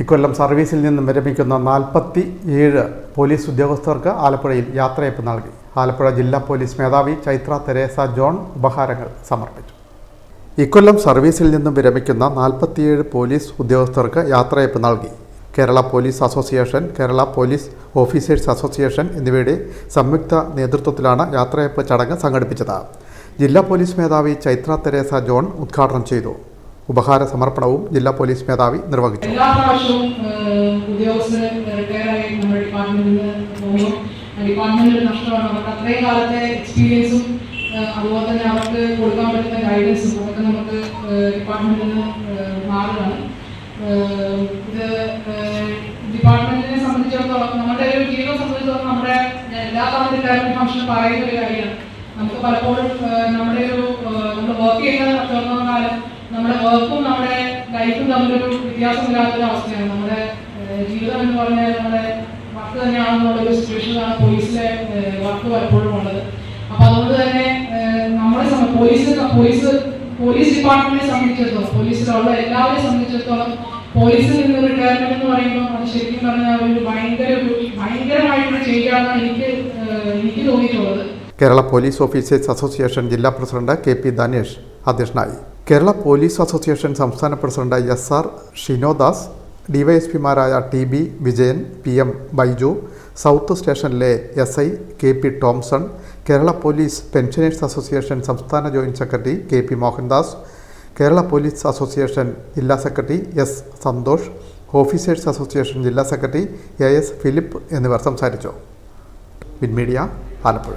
ഇക്കൊല്ലം സർവീസിൽ നിന്നും വിരമിക്കുന്ന നാൽപ്പത്തി ഏഴ് പോലീസ് ഉദ്യോഗസ്ഥർക്ക് ആലപ്പുഴയിൽ യാത്രയപ്പ് നൽകി. ആലപ്പുഴ ജില്ലാ പോലീസ് മേധാവി ചൈത്ര തെരേസ ജോൺ ഉപഹാരങ്ങൾ സമർപ്പിച്ചു. ഇക്കൊല്ലം സർവീസിൽ നിന്നും വിരമിക്കുന്ന നാൽപ്പത്തിയേഴ് പോലീസ് ഉദ്യോഗസ്ഥർക്ക് യാത്രയപ്പ് നൽകി. Kerala police association Kerala police officers association എന്നിവയുടെ സംയുക്ത നേതൃത്വത്തിലാണ് യാത്രയപ്പ് ചടങ്ങ് സംഘടിപ്പിച്ചത്. ജില്ലാ പോലീസ് മേധാവി ചൈത്ര തെരേസ ജോൺ ഉദ്ഘാടനം ചെയ്തു. ഉപഹാര സമർപ്പണവും ജില്ലാ പോലീസ് മേധാവി നിർവഹിച്ചു. എല്ലാ കാലത്തെ എക്സ്പീരിയൻസും അതുപോലെ തന്നെ അവർക്ക് കൊടുക്കാൻ പറ്റുന്ന ഗൈഡൻസും അതൊക്കെ നമുക്ക് ഡിപ്പാർട്ട്മെന്റിൽ നിന്ന് മാറുകയാണ്. ഇത് ഡിപ്പാർട്ട്മെന്റിനെ സംബന്ധിച്ചിടത്തോളം നമ്മുടെ ഒരു ജീവിതം സംബന്ധിച്ചിടത്തോളം നമ്മുടെ എല്ലാ റിട്ടയർമെന്റ് ഫംഗ്ഷൻ പറയുന്ന ഒരു കാര്യമാണ്. നമുക്ക് പലപ്പോഴും നമ്മുടെ ഒരു നമ്മൾ വർക്ക് ചെയ്യുന്ന നമ്മുടെ വർക്കും നമ്മുടെ ലൈഫും തമ്മിലൊരു വ്യത്യാസമില്ലാത്തൊരു അവസ്ഥയാണ്. നമ്മുടെ ജീവിതം എന്ന് പറഞ്ഞാൽ നമ്മുടെ വർക്ക് തന്നെയാണെന്നുള്ള ഒരു സിറ്റുവേഷനിലാണ് പോലീസിലെ വർക്ക് പലപ്പോഴും ഉള്ളത്. അപ്പൊ അതുകൊണ്ട് തന്നെ നമ്മളെ പോലീസ് പോലീസ് പോലീസ് ഡിപ്പാർട്ട്മെന്റിനെ സംബന്ധിച്ചിടത്തോളം പോലീസിലുള്ള എല്ലാവരെയും സംബന്ധിച്ചിടത്തോളം പോലീസിൽ നിന്ന് റിട്ടയർമെന്റ് എന്ന് പറയുമ്പോൾ അത് ശരിക്കും പറഞ്ഞാൽ ഒരു ഭയങ്കര ഭയങ്കരമായിട്ടുള്ള ചേഞ്ച് ആണെന്നാണ് എനിക്ക് എനിക്ക് തോന്നിയിട്ടുള്ളത്. കേരള പോലീസ് ഓഫീസേഴ്സ് അസോസിയേഷൻ ജില്ലാ പ്രസിഡന്റ് കെ പി ധനേഷ് അധ്യക്ഷനായി. കേരള പോലീസ് അസോസിയേഷൻ സംസ്ഥാന president S R Shinodas ഡിവൈഎസ്പിമാരായ T B Vijayan P M Baiju south സ്റ്റേഷനിലെ S I K P Tomson Kerala police pensioners association സംസ്ഥാന joint secretary K P Mohandas Kerala police association ജില്ലാ secretary S Santhosh officers association ജില്ലാ secretary A S Philip എന്നിവർ സംസാരിച്ചു. Win Media Alappuzha.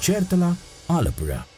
Certela Alăpura.